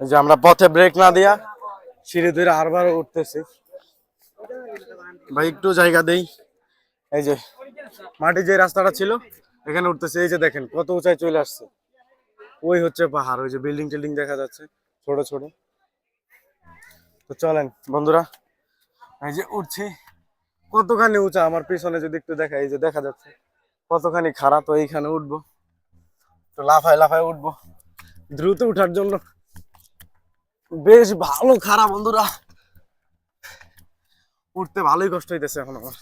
যে আমরা পথে ব্রেক না দিয়া সিঁড়ি ধরে আরবার উঠতেছি। ভাই, একটু জায়গা দেই। এই যে মাটি যে রাস্তাটা ছিল, এখানে উঠতেছে। এই যে দেখেন, কত উঁচায় চলে আসছে। ওই হচ্ছে পাহাড়, ওই যে বিল্ডিং টিল্ডিং দেখা যাচ্ছে, ছোট ছোট। তো চলেন, বন্ধুরা। এই যে উঠছি। কতখানি উঁচা, আমার পিছনে যদি একটু দেখা, এই যে দেখা যাচ্ছে। কতখানি খারাপ তো এইখানে উঠবো। তো লাফায় লাফায় উঠবো। দ্রুত উঠার জন্য বেশ ভালো, খারাপ বন্ধুরা। উঠতে ভালোই কষ্ট হইতেছে এখন আমার।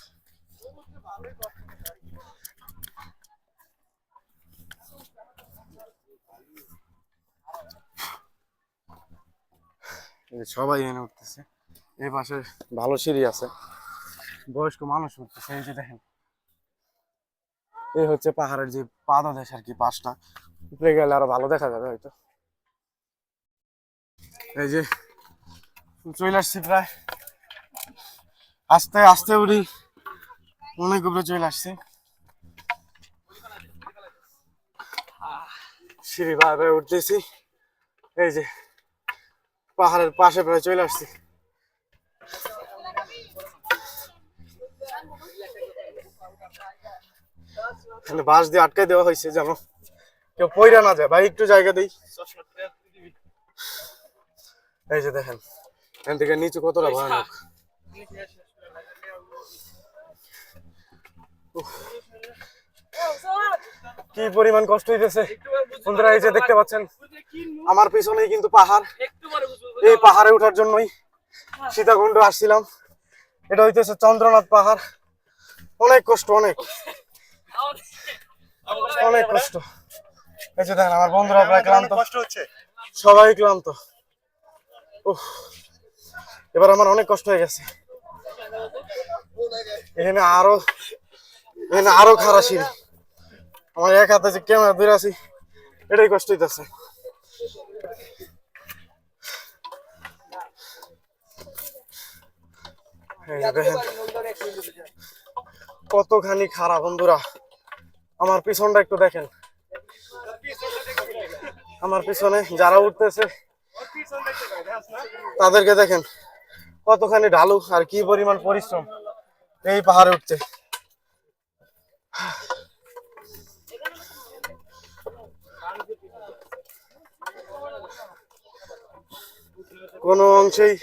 সবাই এনে উঠতেছে। এই পাশে ভালো সিঁড়ি আছে। বয়স্ক মানুষ উঠতেছে, এই যে দেখেন। এই হচ্ছে পাহাড়ের যে পাদদেশ আর কি, পাশটা। উপরে গেলে আরও ভালো দেখা যাবে হয়তো। এই যে, চলে আসছি প্রায়। আস্তে আস্তে উড়ি। অনেক উপরে চলে আসছি। সিঁড়ি ভাবে উঠতেছি। এই যে, পাহাড়ের পাশে প্রায় চলে আসছি। এখানে বাঁশ দিয়ে আটকে দেওয়া হয়েছে, যেন কেউ পইরা না যায়। ভাই, একটু জায়গা দেই। এই যে দেখেন এখান থেকে নিচু কতটা ভয়ানক উফ। কি পরিমাণ কষ্ট হইতেছে। বন্ধুরা এই যে দেখতে পাচ্ছেন আমার পিছনেই কিন্তু পাহাড়। এই পাহাড়ে ওঠার জন্যই সীতাকুণ্ড আসছিলাম। এটা হইতেছে চন্দ্রনাথ পাহাড়। অনেক কষ্ট অনেক। অনেক কষ্ট। এই যে দেখেন আমার বন্ধুরা প্রায় ক্লান্ত। কষ্ট হচ্ছে। সবাই ক্লান্ত। উফ, এবার আমার অনেক কষ্ট হয়ে গেছে। এখানে আরও এখানে আরও খারাপ সিঁড়ি। আমার এক হাতে যে ক্যামেরা ধরে আছি এটাই কষ্ট হইতেছে। কতখানি খারাপ বন্ধুরা। আমার পিছনটা একটু দেখেন। আমার পিছনে যারা উঠতেছে তাদেরকে দেখেন কতখানি ঢালু আর কি পরিমাণ পরিশ্রম। এই পাহাড়ে উঠতে। কোনো অংশেই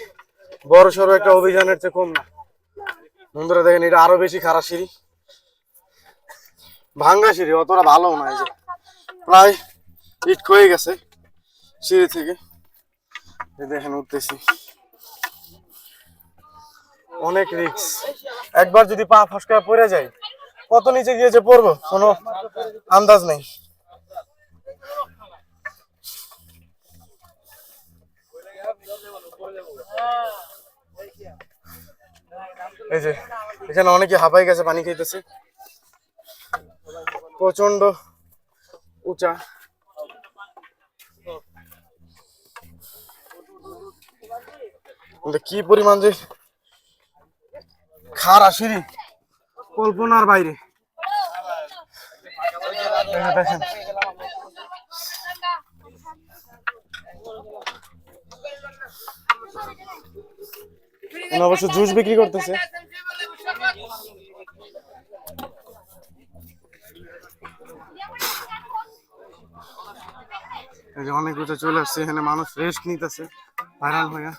বড় সড়ো একটা অভিযানের চেয়ে কম না। বন্ধুরা দেখেন, এটা আরও বেশি খারাপ সিঁড়ি। ভাঙ্গা সিঁড়ি, অতটা ভালো না যে। প্রায় ইট হয়ে গেছে সিঁড়ি থেকে। দেখেন উঠতেছি। অনেক রিক্স একবার যদি পা ফসকা পড়ে যায়, কত নিচে গিয়েছে পড়ব? কোনো আন্দাজ নেই। এই যে, এখানে অনেকে হাঁপাই গেছে, পানি খাইতেছে। প্রচণ্ড উঁচা। কি পরিমাণ যে খার সিঁড়ি কল্পনার বাইরে। দেখেন অবশ্য জুস বিক্রি করতেছে। অনেক উঁচা চলে আসছে এখানে মানুষ রেস্ট নিতেছে। ভাইরাল হয়ে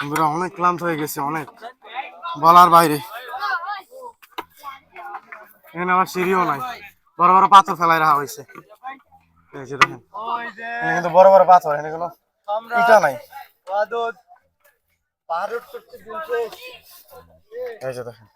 বন্ধুরা অনেক ক্লান্ত হয়ে গেছে, অনেক। বলার বাইরে। এখানে আবার সিঁড়িও নাই। বড় বড় পাথর ফেলাই রাখা হয়েছে। দেখেন। কিন্তু বড় বড় পাথর, এখানে কোনো ইটা নাই। এই যে দেখেন।